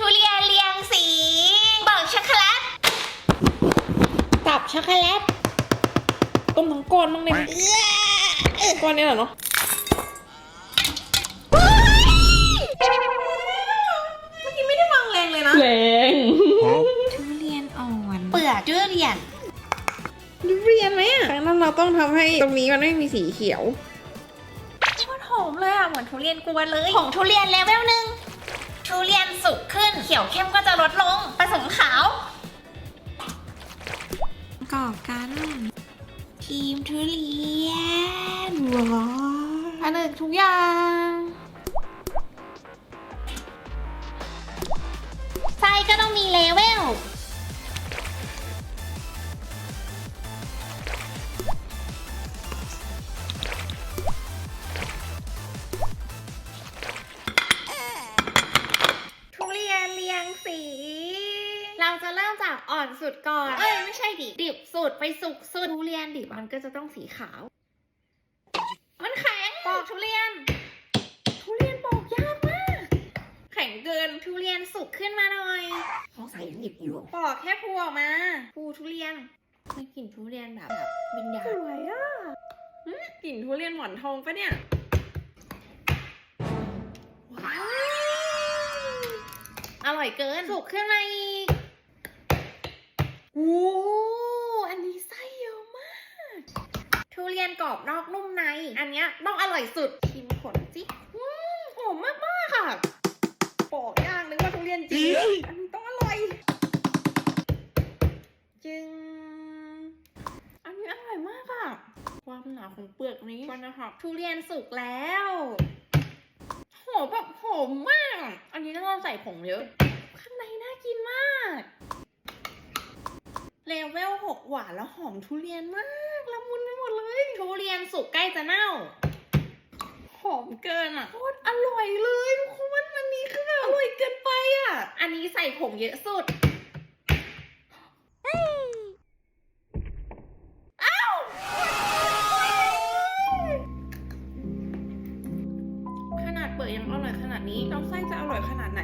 ทุเรียนเรียงสี เบิกช็อกโกแลตตับช็อกโกแลตต้มทั้งก้อนบ้างเลยก้อนนี้เหรอเนาะเมื่อกี้ไม่ได้วางแรงเลยนะแรงทุเรียนอ่อนเปลือกทุเรียนทุเรียนไหมอะนั้นเราต้องทำให้ตรงนี้มันไม่มีสีเขียวโคตรหอมเลยอะเหมือนทุเรียนกวนเลยของทุเรียนเลเวลหนึ่ง ทุเรียนสุกขึ้น เขียวเข้มก็จะลดลง ผสมขาวกอบกันทีมทุเรียนว้าอันหนึ่งทุกอย่างไส้ก็ต้องมีเลเวล เราจะเริ่มจากอ่อนสุดก่อน เอ้ยไม่ใช่ดิ ดิบสุดไปสุกสุดทุเรียนดิบมันก็จะต้องสีขาว มันแข็งปอกทุเรียน ทุเรียนปอกยากมาก แข็งเกินทุเรียนสุกขึ้นมาหน่อยเขาใส่หยิบอยู่ปอกแค่พูออกมาพูทุเรียนไม่กลิ่นทุเรียนแบบแบบวิญญาณสวยอะหืมกลิ่นทุเรียนหมอนทองปะเนี่ยว้าวอร่อยเกิน สุกขึ้นมาอีกโอ้อันนี้ไส้เยอะมาก ทุ เรียนกรอบนอกนุ่มใน อันเนี้ยต้องอร่อยสุด ชิมผลสิอืมหอมมากๆค่ะปอกย่างนึกว่าทุเรียนจริงอันนี้ต้องอร่อย จึง อันนี้อร่อยมากอะ ความหนาของเปลือกนี้มันนะคะทุเรียนสุกแล้วหอมแบบหอมมาก อันนี้ต้องใส่ผงเยอะ ข้างในน่ากินมากเลเวลหกหวานแล้วหอมทุเรียนมาก มสุกใกล้จะเน่า หอมเกินอะโคตรอร่อยเลยทุกคนอันนี้คืออร่อยเกินไปอะ อันนี้ใส่ผงเยอะสุดขนาดเปิดยังอร่อยขนาดนี้แล้วไส้จะอร่อยขนาดไหน